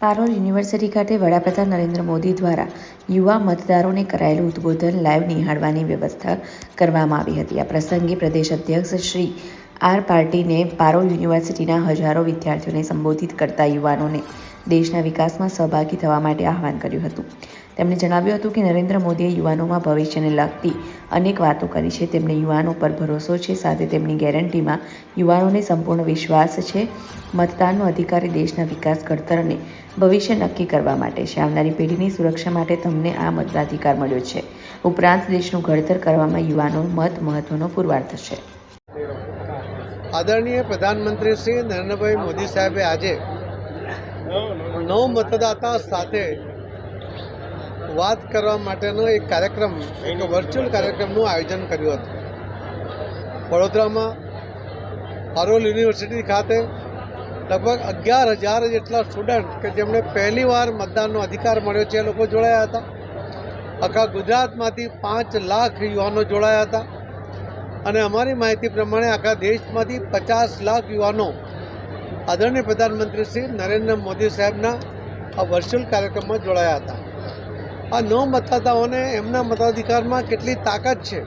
Parul university ખાતે વડાપ્રધાન નરેન્દ્ર મોદી દ્વારા યુવા મતદારોને કરાયેલું ઉદ્બોધન લાઈવ નિહાળવાની વ્યવસ્થા કરવામાં આવી હતી. આ પ્રસંગે પ્રદેશ અધ્યક્ષ શ્રી આર પાર્ટીને પારોલ યુનિવર્સિટીના હજારો વિદ્યાર્થીઓને સંબોધિત કરતા યુવાનોને દેશના વિકાસમાં સહભાગી થવા માટે આહવાન કર્યું હતું. તેમણે જણાવ્યું હતું કે નરેન્દ્ર મોદીએ યુવાનોમાં ભવિષ્યને લગતી અનેક વાતો કરી છે. તેમને યુવાનો પર ભરોસો છે, સાથે તેમની ગેરંટીમાં યુવાનોને સંપૂર્ણ વિશ્વાસ છે. મતદાનનો અધિકારી દેશના વિકાસ, ઘડતર અને ભવિષ્ય નક્કી કરવા માટે છે. આવનારી પેઢીની સુરક્ષા માટે તમને આ મતદાધિકાર મળ્યો છે. ઉપરાંત દેશનું ઘડતર કરવામાં યુવાનો મત મહત્વનો પુરવાર થશે. આદરણીય પ્રધાનમંત્રી શ્રી નરેન્દ્રભાઈ મોદી સાહેબે આજે નવ મતદાતા સાથે વાત કરવા માટેનો એક કાર્યક્રમ, એક વર્ચ્યુઅલ કાર્યક્રમનું આયોજન કર્યું હતું. વડોદરામાં હરોલ યુનિવર્સિટી ખાતે લગભગ અગિયાર હજાર જેટલા સ્ટુડન્ટ કે જેમણે પહેલીવાર મતદાનનો અધિકાર મળ્યો છે એ લોકો જોડાયા હતા. આખા ગુજરાતમાંથી પાંચ લાખ યુવાનો જોડાયા હતા. અને અમારી માહિતી પ્રમાણે આખા દેશમાંથી પચાસ લાખ યુવાનો આદરણીય પ્રધાનમંત્રી શ્રી નરેન્દ્ર મોદી સાહેબના આ વર્ચ્યુઅલ કાર્યક્રમમાં જોડાયા હતા. આ નવ મતદાતાઓને એમના મતાધિકારમાં કેટલી તાકાત છે?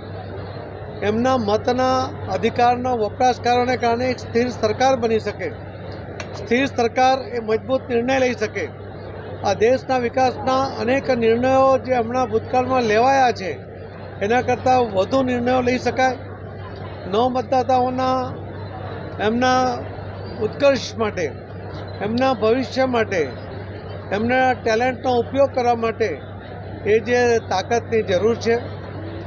એમના મતના અધિકારના વપરાશકારોને કારણે એક સ્થિર સરકાર બની શકે. સ્થિર સરકાર એ મજબૂત નિર્ણય લઈ શકે. આ દેશના વિકાસના અનેક નિર્ણયો જે હમણાં ભૂતકાળમાં લેવાયા છે, એના કરતાં વધુ નિર્ણયો લઈ શકાય. નવ મતદાતાઓના એમના ઉત્કર્ષ માટે, એમના ભવિષ્ય માટે, એમના ટેલેન્ટનો ઉપયોગ કરવા માટે એ જે તાકાતની જરૂર છે,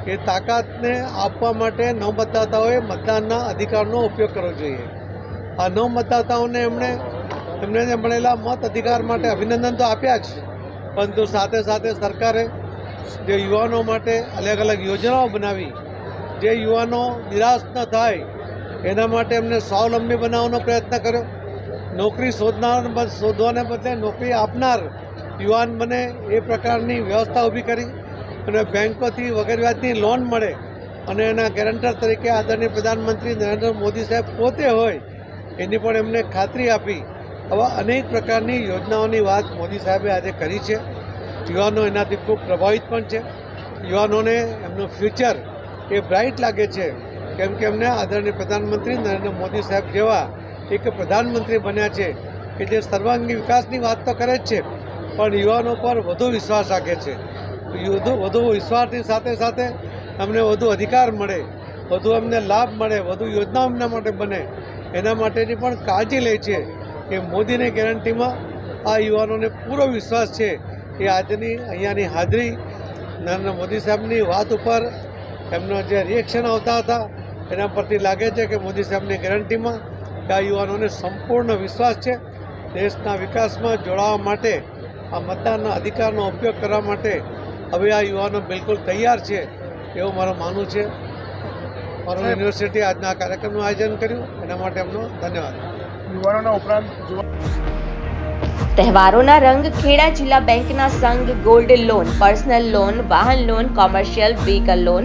એ તાકાતને આપવા માટે ન મતદાતાઓએ મતદાનના અધિકારનો ઉપયોગ કરવો જોઈએ. આ નવ મતદાતાઓને એમણે, એમને જે મળેલા મત અધિકાર માટે અભિનંદન તો આપ્યા જ, પરંતુ સાથે સાથે સરકારે જે યુવાનો માટે અલગ અલગ યોજનાઓ બનાવી, જે યુવાનો નિરાશ ન થાય, એના માટે એમને સ્વાવલંબી બનાવવાનો પ્રયત્ન કર્યો. નોકરી શોધનાર શોધવાને બદલે નોકરી આપનાર યુવાન બને એ પ્રકારની વ્યવસ્થા ઊભી કરી અને બેંકોથી વગર વ્યાજની લોન મળે અને એના ગેરંટર તરીકે આદરણીય પ્રધાનમંત્રી નરેન્દ્ર મોદી સાહેબ પોતે હોય, એની પણ એમને ખાતરી આપી આવા અનેક પ્રકારની યોજનાઓની વાત મોદી સાહેબે આજે કરી છે. યુવાનો એનાથી ખૂબ પ્રભાવિત પણ છે. યુવાનોને એમનું ફ્યુચર એ બ્રાઇટ લાગે છે, કેમ કે એમને આદરણીય પ્રધાનમંત્રી નરેન્દ્ર મોદી સાહેબ જેવા એક પ્રધાનમંત્રી બન્યા છે, કે જે સર્વાંગી વિકાસની વાત તો કરે જ છે પણ યુવાનો પર વધુ વિશ્વાસ રાખે છે. વધુ વધુ વિશ્વાસની સાથે સાથે અમને વધુ અધિકાર મળે, વધુ અમને લાભ મળે, વધુ યોજનાઓ એમના માટે બને. એના માટેની પણ કાળજી લે છે કે મોદીની ગેરંટીમાં આ યુવાનોને પૂરો વિશ્વાસ છે એ આજની અહીંયાની હાજરી. નરેન્દ્ર મોદી સાહેબની વાત ઉપર એમનો જે રિએક્શન આવતા હતા, એના પરથી લાગે છે કે મોદી સાહેબની ગેરંટીમાં કે આ યુવાનોને સંપૂર્ણ વિશ્વાસ છે. દેશના વિકાસમાં જોડાવા માટે આ મતદાનના અધિકારનો ઉપયોગ કરવા માટે હવે આ યુવાનો બિલકુલ તૈયાર છે એવું મારું માનવું છે. મારું યુનિવર્સિટી આજના આ કાર્યક્રમનું આયોજન કર્યું. એના માટે એમનો ધન્યવાદ. યુવાનોના ઉપરાંત તહેવારોના રંગ ખેડા જિલ્લા બેંકના સંઘ ગોલ્ડ લોન પર્સનલ લોન વાહન loan commercial vehicle loan